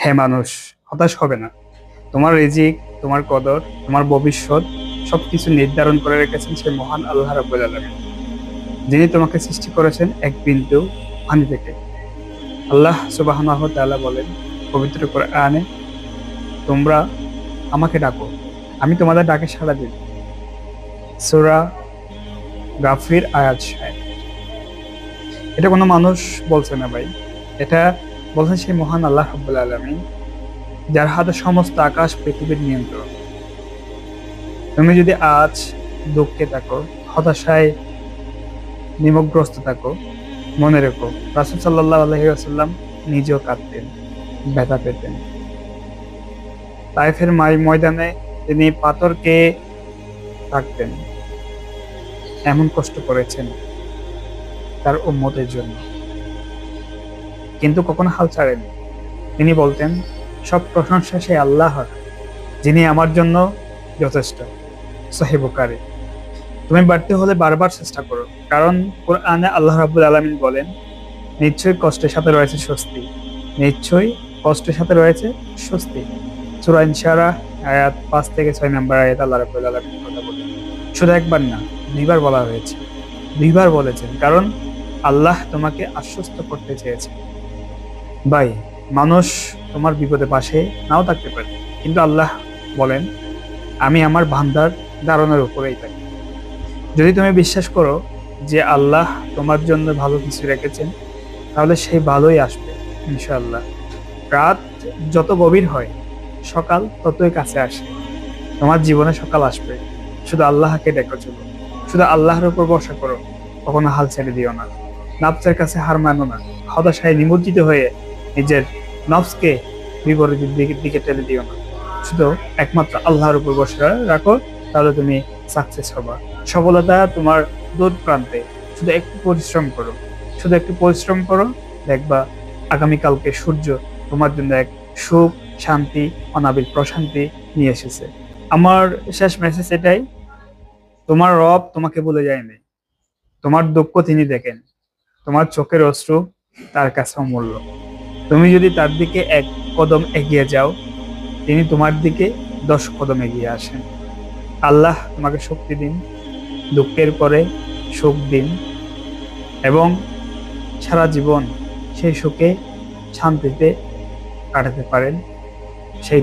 হে মানুষ, হতাশ হবে না। তোমার রিজিক, তোমার কদর, তোমার ভবিষ্যৎ সবকিছু নির্ধারণ করে রেখেছেন সেই মহান আল্লাহ রাব্বুল যিনি তোমাকে সৃষ্টি করেছেন এক বিন্দু পানি থেকে। আল্লাহ সুবহানাহু ওয়া তাআলা বলেন, পবিত্র কোরআনে, তোমরা আমাকে ডাকো, আমি তোমাদের ডাকে সাড়া দেব সূরা গাফির আয়াত সাহেব এটা কোনো মানুষ বলছে না ভাই। এটা বলছে সেই মহান আল্লাহ রাব্বুল আলামিন, যার হাতে সমস্ত আকাশ পৃথিবীর নিয়ন্ত্রণ তুমি যদি আজ দুঃখে থাকো, হতাশায় নিমগ্রস্ত থাকো, মনে রেখো, রাসুল সাল্লাহ আলহিহাসাল্লাম নিজেও কাঁদতেন, ব্যথা পেতেন। তাইফের মাই ময়দানে তিনি পাথরকে থাকতেন এমন কষ্ট করেছেন তার উম্মতের জন্য। কিন্তু কখনো হাল ছাড়েনি। তিনি বলতেন, সব প্রশংসা সেই আল্লাহর, যিনি আমার জন্য যথেষ্ট। সহিবকারী তুমি বাড়তে হলে বারবার চেষ্টা করো, কারণ কোরআনে আল্লাহ রাব্বুল আলামিন বলেন, নিশ্চয়ই কষ্টের সাথে রয়েছে স্বস্তি, নিশ্চয়ই কষ্টের সাথে রয়েছে স্বস্তি। সূরা ইনশারা আয়াত পাঁচ থেকে ছয় নম্বর আয়াত আল্লাহ রাব্বুল আলামিন কথা বলেন। শুধু একবার না, দুইবার বলা হয়েছে। দুইবার বলেছেন, কারণ আল্লাহ তোমাকে আশ্বস্ত করতে চেয়েছে ভাই, মানুষ তোমার বিপদে পাশে নাও থাকতে পারে। কিন্তু আল্লাহ বলেন, আমি আমার ভান্ডার দারণের উপরেই থাকি। যদি তুমি বিশ্বাস করো যে আল্লাহ তোমার জন্য ভালো কিছু রেখেছেন, তাহলে সেই ভালোই আসবে, ইনশাআল্লাহ। রাত যত গভীর হয়, সকাল ততই কাছে আসে। তোমার জীবনে সকাল আসবে। শুধু আল্লাহকে ডেকে চলো। শুধু আল্লাহর উপর ভরসা করো। কখনো হাল ছেড়ে দিও না। নাফসের কাছে হার মানো না। হতাশায় নিমজ্জিত হয়ে নিজের নফসকে বিপরীতের দিকে ঠেলে দিও না। শুধু একমাত্র আল্লাহর উপর ভরসা রাখো, তাহলে তুমি সাকসেস হবা। সফলতা তোমার দূর প্রান্তে। শুধু একটু পরিশ্রম করো। শুধু একটু পরিশ্রম করো, দেখবা আগামীকালকে সূর্য তোমার জন্য এক সুখ, শান্তি, অনাবিল প্রশান্তি নিয়ে এসেছে। আমার শেষ মেসেজ এটাই, তোমার রব তোমাকে বলে যায়নি। তোমার দুঃখ তিনি দেখেন। তোমার চোখের অশ্রু তার কাছে অমূল্য তুমি যদি তার দিকে এক কদম এগিয়ে যাও, তিনি তোমার দিকে দশ কদম এগিয়ে আসেন। আল্লাহ তোমাকে শক্তি দিন, দুঃখের পরে সুখ দিন, এবং সারা জীবন সেই সুখে শান্তিতে কাটাতে পারেন। সেই